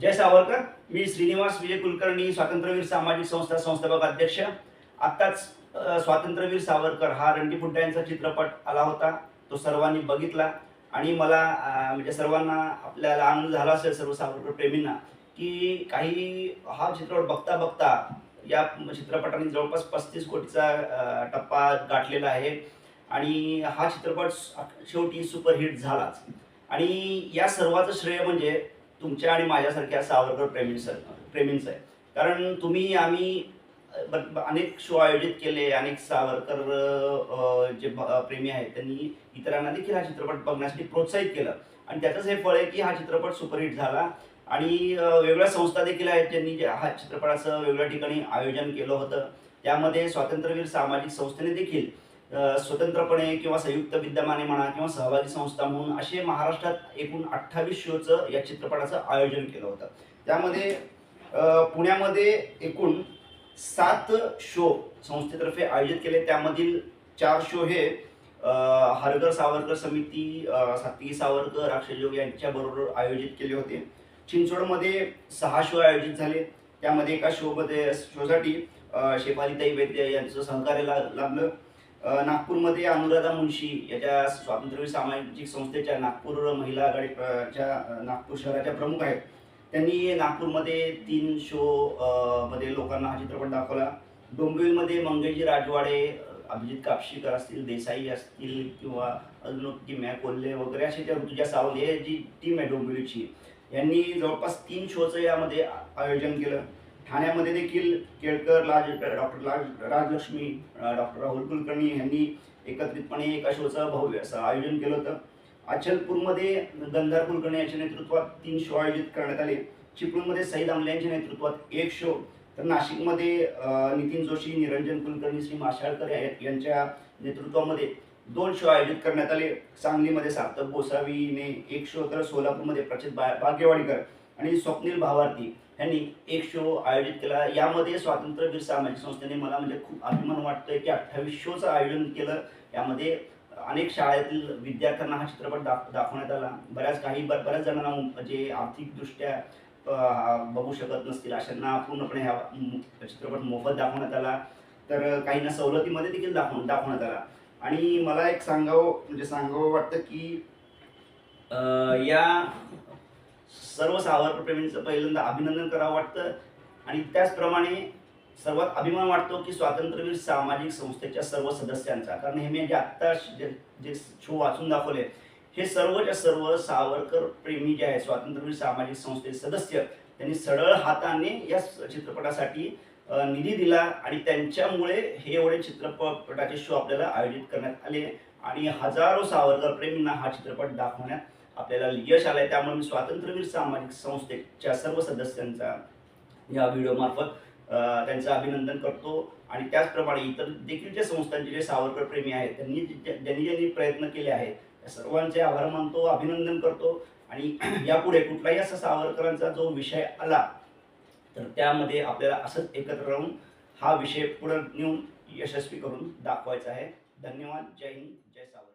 जय सावरकर मी श्रीनिवास विजय कुलकर्णी स्वातंत्र्यवीर सामाजिक संस्था संस्थापक अध्यक्ष. आत्ताच स्वातंत्र्यवीर सावरकर हा रणजी फुड्डा यांचा चित्रपट आला होता. तो सर्वांनी बघितला आणि मला म्हणजे सर्वांना आपल्याला आनंद झाला असेल सर्व सावरकर प्रेमींना की काही हा चित्रपट बघता बघता या चित्रपटाने जवळपास पस्तीस कोटीचा टप्पा गाठलेला आहे. आणि हा चित्रपट शेवटी सुपरहिट झालाच. आणि या सर्वाचं श्रेय म्हणजे तुमच्या आणि माझ्यासारख्या सावरकर प्रेमींचं प्रेमींचं आहे. कारण तुम्ही आम्ही ब- अनेक शो आयोजित केले अनेक सावरकर जे प्रेमी आहेत त्यांनी इतरांना देखील हा चित्रपट बघण्यासाठी प्रोत्साहित केलं. आणि त्याचंच हे फळ आहे की हा चित्रपट सुपरहिट झाला. आणि वेगळ्या संस्था देखील आहेत ज्यांनी हा चित्रपटाचं वेगळ्या ठिकाणी आयोजन केलं होतं. त्यामध्ये स्वातंत्र्यवीर सामाजिक संस्थेने देखील स्वतंत्रपणे किंवा संयुक्त विद्यमाने म्हणा किंवा सहभागी संस्था म्हणून असे महाराष्ट्रात एकूण अठ्ठावीस शोचं या चित्रपटाचं आयोजन केलं होतं. त्यामध्ये पुण्यामध्ये एकूण सात शो संस्थेतर्फे आयोजित केले. त्यामधील चार शो हे हरगर सावरकर समिती अ, सावरकर अक्षययोग यांच्याबरोबर आयोजित केले होते. चिंचवडमध्ये सहा शो आयोजित झाले. त्यामध्ये एका शोमध्ये शोसाठी अ, शेफालीताई वैद्य यांचं सहकार्य ला लाभलं नागपूरमध्ये अनुराधा मुंशी याच्या स्वातंत्र्यवीर सामाजिक संस्थेच्या नागपूर महिला आघाडीच्या नागपूर शहराच्या प्रमुख आहेत. त्यांनी नागपूरमध्ये तीन शो मध्ये लोकांना हा चित्रपट दाखवला. डोंबिवलीमध्ये मंगेशजी राजवाडे अभिजित कापशीकर असतील देसाई असतील किंवा अजून किम्या कोल्हे वगैरे असे त्या ऋतुजा सावंत हे जी टीम आहे डोंबिवलीची यांनी जवळपास तीन शोचं यामध्ये आयोजन केलं. ठाण्यामध्ये देखील केळकर लाज डॉक्टर लाज राजलक्ष्मी डॉक्टर राहुल कुलकर्णी यांनी एकत्रितपणे एका शोचं भव्य असं आयोजन केलं होतं. अचलपूरमध्ये गंधार कुलकर्णी यांच्या नेतृत्वात तीन शो आयोजित करण्यात आले. चिपळूणमध्ये सईद आमले यांच्या नेतृत्वात एक शो तर नाशिकमध्ये नितीन जोशी निरंजन कुलकर्णी श्री माशाळकर यांच्या नेतृत्वामध्ये दोन शो आयोजित करण्यात आले. सांगलीमध्ये सार्थक गोसावीने एक शो तर सोलापूरमध्ये प्रचित बा भाग्यवाडीकर आणि स्वप्नील भावार्थी यांनी एक शो आयोजित केला. यामध्ये स्वातंत्र्यवीर सामाजिक संस्थेने मला म्हणजे खूप अभिमान वाटतोय की अठ्ठावीस शोचं आयोजन केलं. यामध्ये अनेक शाळेतील विद्यार्थ्यांना हा चित्रपट दाख दाखवण्यात आला. बऱ्याच काही ब- बऱ्याच जणांना जे आर्थिकदृष्ट्या बघू शकत नसतील अशांना पूर्णपणे हा चित्रपट मोफत दाखवण्यात आला. तर काहींना सवलतीमध्ये देखील दाखव दाखवण्यात आला. आणि मला एक सांगावं म्हणजे सांगावं वाटतं की या सर्व सावरकर प्रेमींचं म्हणजे पहिल्यांदा अभिनंदन करावं वाटतं. आणि त्याचप्रमाणे सर्वात अभिमान वाटतो की स्वातंत्र्यवीर सामाजिक संस्थेच्या सर्व सदस्यांचा. कारण हे मी जे आत्ता जे जे शो वाचून दाखवले हे सर्वच्या सर्व सावरकर प्रेमी जे आहेत स्वातंत्र्यवीर सामाजिक संस्थेचे सदस्य त्यांनी सरळ हाताने या चित्रपटासाठी निधी दिला आणि त्यांच्यामुळे हे एवढे चित्रपटाचे शो आपल्याला आयोजित करण्यात आले. आणि हजारो सावरकर प्रेमींना हा चित्रपट दाखवण्यात आपल्याला यश आलंय त्यामुळे मी स्वातंत्र्यवीर सामाजिक संस्थेच्या सर्व सदस्यांचा या व्हिडिओमार्फत त्यांचं अभिनंदन करतो. आणि त्याचप्रमाणे इतर देखील ज्या संस्थांचे जे सावरकर प्रेमी आहेत त्यांनी ज्यांनी ज्यांनी प्रयत्न केले आहेत त्या सर्वांचे आभार मानतो अभिनंदन करतो. आणि यापुढे कुठलाही असा सावरकरांचा जो विषय आला तर त्यामध्ये आपल्याला असंच एकत्र राहून हा विषय पुढे नेऊन यशस्वी करून दाखवायचा आहे. धन्यवाद. जय हिंद. जय सावरकर.